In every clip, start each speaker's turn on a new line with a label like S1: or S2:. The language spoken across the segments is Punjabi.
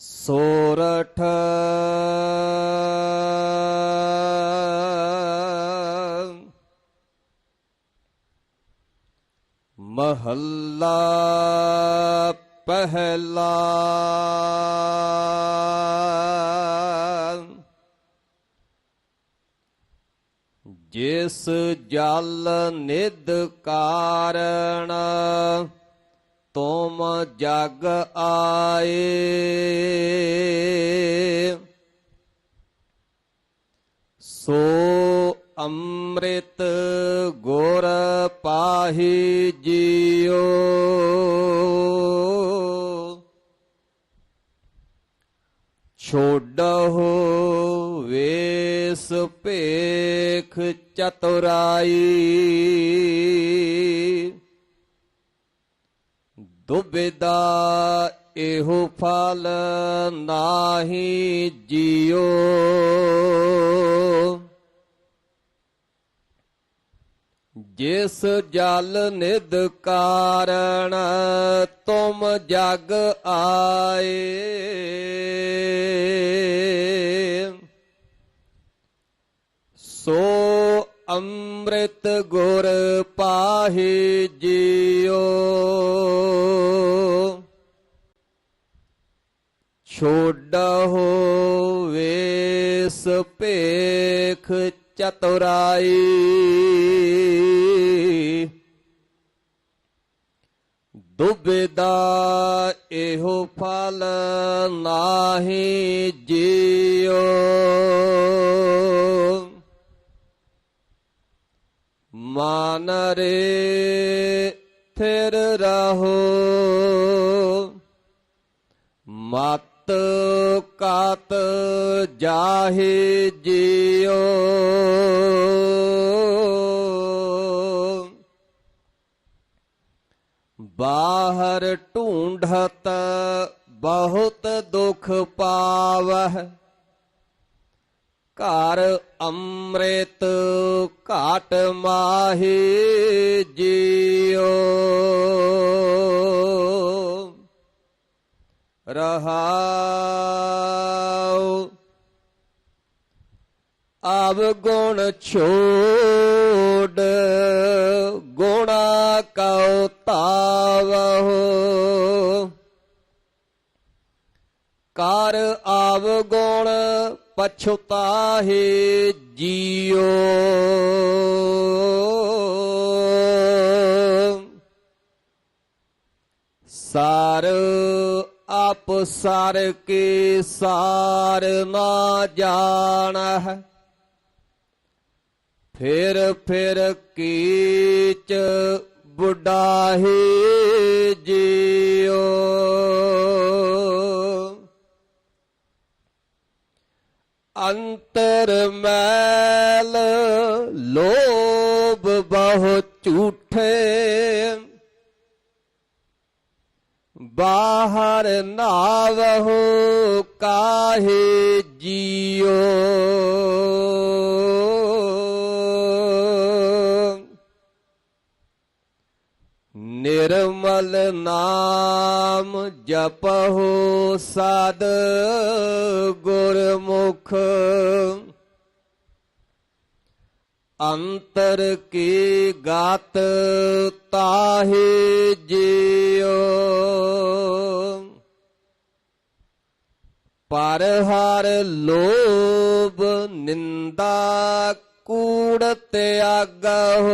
S1: ਸੋਰਠ। ਮਹੱਲਾ ਪਹਿਲਾ। ਜਿਸ ਜਲ ਨਿਦ ਕਾਰਣ ਤੁਮ ਜਗ ਆਏ। ਸੋ ਅੰਮ੍ਰਿਤ ਗੁਰ ਪਾਹੀ ਜੀਓ। ਛੋਡਹੁ ਵੇਸ ਭੇਖ ਚਤੁਰਾਈ। ਦੁਬਿਦਾ ਇਹੋ ਫਲ ਨਾਹੀ ਜਿਉ। ਜਿਸ ਜਲ ਨਿਦ ਕਾਰਣ ਤੁਮ ਜਗ ਆਏ। ਸੋ ਅੰਮ੍ਰਿਤ ਗੁਰ ਪਾਹੀ ਜੀਓ ਛੋਡਹੁ ਵੇਸ ਭੇਖ ਚਤੁਰਾਈ। ਦੁਬਿਦਾ ਇਹੋ ਫਲ ਨਾਹੀ ਜੀਓ ਮਨ ਰੇ ਥਿਰ ਰਹੋ। ਮਤ ਕਾਤ ਜਾਹੇ ਜਿਉ। ਬਾਹਰ ਢੂੰਢਤ ਬਹੁਤ ਦੁਖ ਪਾਵਹਿ। ਘਰ ਅੰਮ੍ਰਿਤ ਘਾਟ ਮਾਹੀ ਜੀਓ ਰਹਾਉ ਆਵ ਗੁਣ ਛੋੜ ਗੁਣਾ ਕਉ ਤਾਵਹੁ ਕਰ ਆਵ ਗੁਣ ਪਛੁਤਾਹੇ ਜੀਓ। ਸਾਰ ਆਪ ਸਾਰ ਕੇ ਸਾਰ ਨਾ ਜਾਣਹਿ। ਫਿਰ ਫਿਰ ਕੀਚ ਬੁਢਾਹੇ ਜੀਓ। ਅੰਤਰ ਮੈਲ ਲੋਭ ਬਹੁ ਝੂਠੇ ਬਾਹਰ ਨਾਵਹੁ ਕਾਹੇ ਜੀਓ? ਨਿਰਮਲ ਨਾਮ ਜਪਹੁ ਸਦ ਗੁਰਮੁਖ ਅੰਤਰ ਕੀ ਗਾਤ ਤਾਹੇ ਜਿਉ? ਪਰ ਹਰ ਲੋਭ ਨਿੰਦਾ ਕੂੜ ਤਿਆਗਹੁ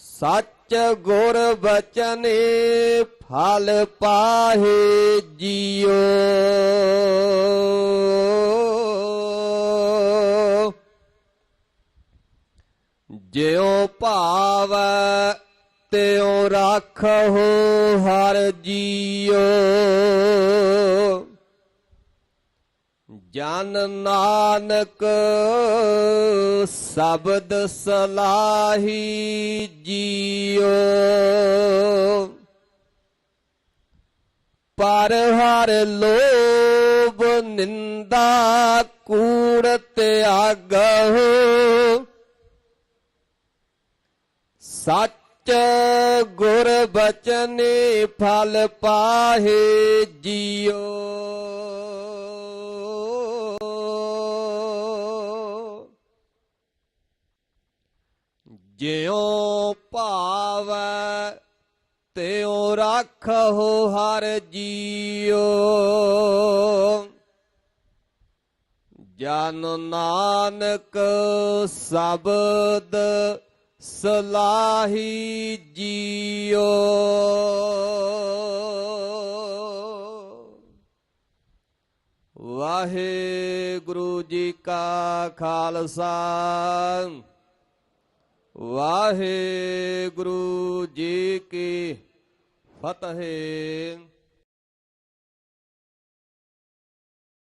S1: ਸੱਚ ਗੁਰ ਬਚਨੇ ਫਲ ਪਾਹੇ ਜੀਓ ਜਿਉ ਭਾਵੈ, ਤਿਉ ਰਾਖਹੁ ਹਰ ਜੀਓ ਜਨ ਨਾਨਕ ਸ਼ਬਦ ਸਲਾਹੀ ਜੀਓ ਪਰ ਹਰ ਲੋਭ ਨਿੰਦਾ ਕੂੜ ਤਿਆਗਹੁ। ਸੱਚ ਗੁਰ ਬਚਨੇ ਫਲ ਪਾਹੇ ਜੀਓ। ਜਿਉ ਭਾਵੈ, ਤਿਉ ਰਾਖੋ ਹਰ ਜੀਓ। ਜਨ ਨਾਨਕ ਸ਼ਬਦ ਸਲਾਹੀ ਜੀਓ। ਵਾਹਿਗੁਰੂ ਜੀ ਕਾ ਖਾਲਸਾ। ਵਾਹਿਗੁਰੂ ਜੀ ਕੀ ਫਤਿਹ।